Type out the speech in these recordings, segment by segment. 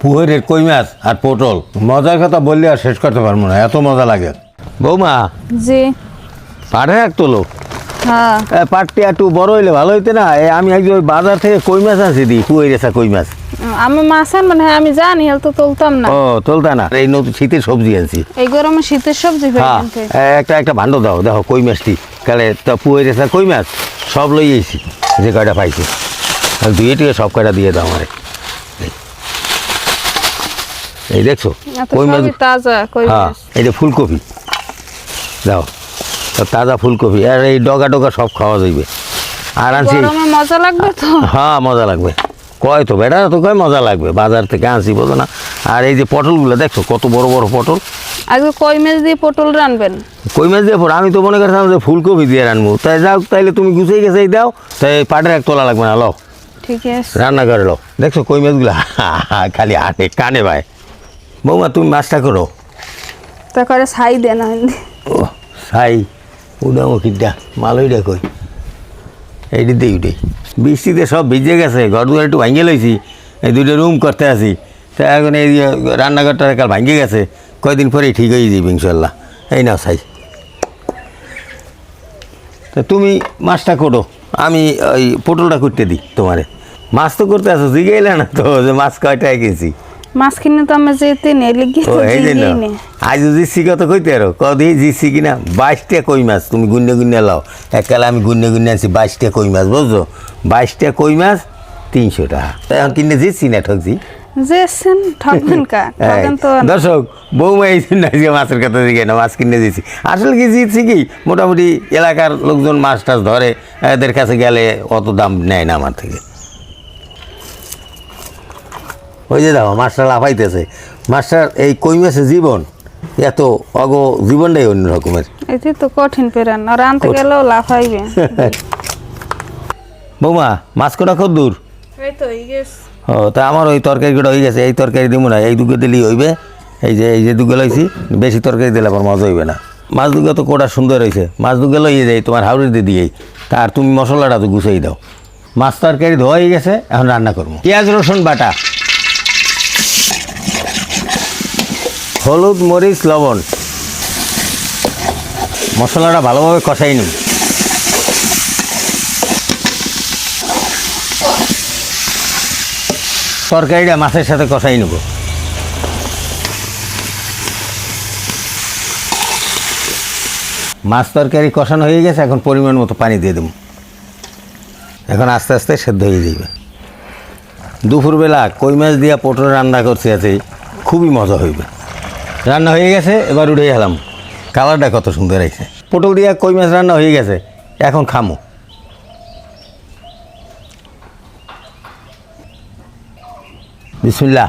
পুহরের কই মাছ আর পটল? মজার কথা বললে আর শেষ করতে পারব না এত মজা লাগে। বৌমা জি। পাঠে এক তোলো হ্যাঁ। পাটটি একটু বড় হইলে ভালো হইতে না? এ, আমি একজন ওই বাজার থেকে কই মাছ আনছি দি পুয়ে রেসা কই মাছ? আমি মাছ আনবেন হ্যাঁ আমি জানি হেল তো তুলতাম না। ও চলতা না। এই নতুন শীতের সবজি আনছি। এই গরমে শীতের সবজি হ্যাঁ একটা একটা ভাণ্ড দাও দেখো কই মাছটি। কালে তা পুয়ে রেসা কই মাছ? সব লই এসি যে কয়টা পাইছি। টুয়ে সব কয়টা দিয়ে দাও আমারে। এই দেখছ? কই মাছ? তাজা কই হ্যাঁ এটা ফুলকপি। দাও। তো তাজা ফুলকপি। আর এই ডগা ডগা সব খাওয়া যাইবে। আর আনছি মজা লাগবে তো? হ্যাঁ মজা লাগবে। কয় তো বেটা তো কয় মজা লাগবে? বাজার থেকে আনছি বোঝো না। আর এই যে পটলগুলো দেখছ? কত বড় বড় পটল। আজকে কই মাছ দিয়ে পটল রানবেন? কই মাছ দিয়ে পর আমি তো মনে করছিলাম যে ফুলকপি দিয়ে রানবো। তাই যাও তাইলে তুমি গুছিয়ে গেছে দাও। তাই পাটের এক তোলা লাগবে না লও। ঠিক আছে। রান্না করে লো দেখছ কই মাছগুলো? খালি হাতে কানে ভাই বৌমা তুমি মাছটা করো। তা করে ছাই না। ও সাই উডামো কিডা মালইডা কই? এইটি দেই উঠে বৃষ্টিতে সব ভিজে গেছে ঘর দুয়ার একটু ভাঙিয়ে লইছি এই দুটো রুম করতে আসি তা এখন এই রান্নাঘরটা কাল ভাঙিয়ে গেছে কয়দিন পরেই ঠিক হয়ে যাবে ইনশাল্লাহ এই নাও সাই তা তুমি মাছটা করো আমি ওই পটলটা করতে দিই তোমারে। মাছ তো করতে আসো জিগেইলে না তো যে মাছ কয়টায় গেছি মাছ কিনে তো আমি যেতে নেই লিখি ও তো এই জন্য। আজ জিসি কত কইতে আরও? কদি জিসি কিনা? বাইশটা কই মাছ? তুমি গুন্নে লাও। এককালে আমি আনছি বাইশটা কই মাছ বুঝছ? বাইশটা কই মাছ? তিনশো টাকা। এখন কিনে জিসি না ঠকছি? দর্শক বৌমা এই জন্য মাছের কথা দিকে না মাছ কিনে দিয়েছি আসলে কি জিতছি কি? মোটামুটি এলাকার লোকজন মাছ টাছ ধরে এদের কাছে গেলে অত দাম নেয় না আমার থেকে। ওই যে দেখো মাছটা লাফাইতেছে। মাছটার এই কই মাছের জীবন এত অগ জীবনটাই অন্য রকমের এতে তো কঠিন পেরান আর আনতে গেলেও লাফাইবে। বৌমা মাছ কটা কত দূর? ও তা আমার ওই তরকারি কটা হয়ে গেছে এই তরকারি দিব না এই দুটো দিলেই হইবে। এই যে এই যে দুটো লইছি বেশি তরকারি দিলে আমার মজা হইবে না। মাছ দুটো তো কোটা সুন্দর হয়েছে মাছ দুটো লইয়ে যাই তোমার হাউড়ি দিয়ে দিয়েই তার তুমি মশলাটা তো গুছাই দাও। মাছ তরকারি ধোয়া হয়ে গেছে এখন রান্না করব। পেঁয়াজ রসুন বাটা। হলুদ মরিচ লবণ। মশলাটা ভালোভাবে কষাই নিই তরকারিটা মাছের সাথে কষাই নেব। মাছ তরকারি কষানো হয়ে গেছে, এখন পরিমাণ মতো পানি দিয়ে দেবো। এখন আস্তে আস্তে সেদ্ধ হয়ে যাবে। দুপুরবেলা কই মাছ দিয়া পটল রান্না করছে আছে খুবই মজা হইবে। রান্না হয়ে গেছে, এবার উঠে গেলাম। কালারটা কত সুন্দর হয়েছে। পটল দিয়ে কই মাছ রান্না হয়ে গেছে, এখন খামো। বিসমিল্লা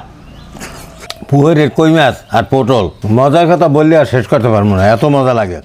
পুহরের কই মাছ আর পটল, মজার কথা বললে আর শেষ করতে পারব না, এত মজা লাগে।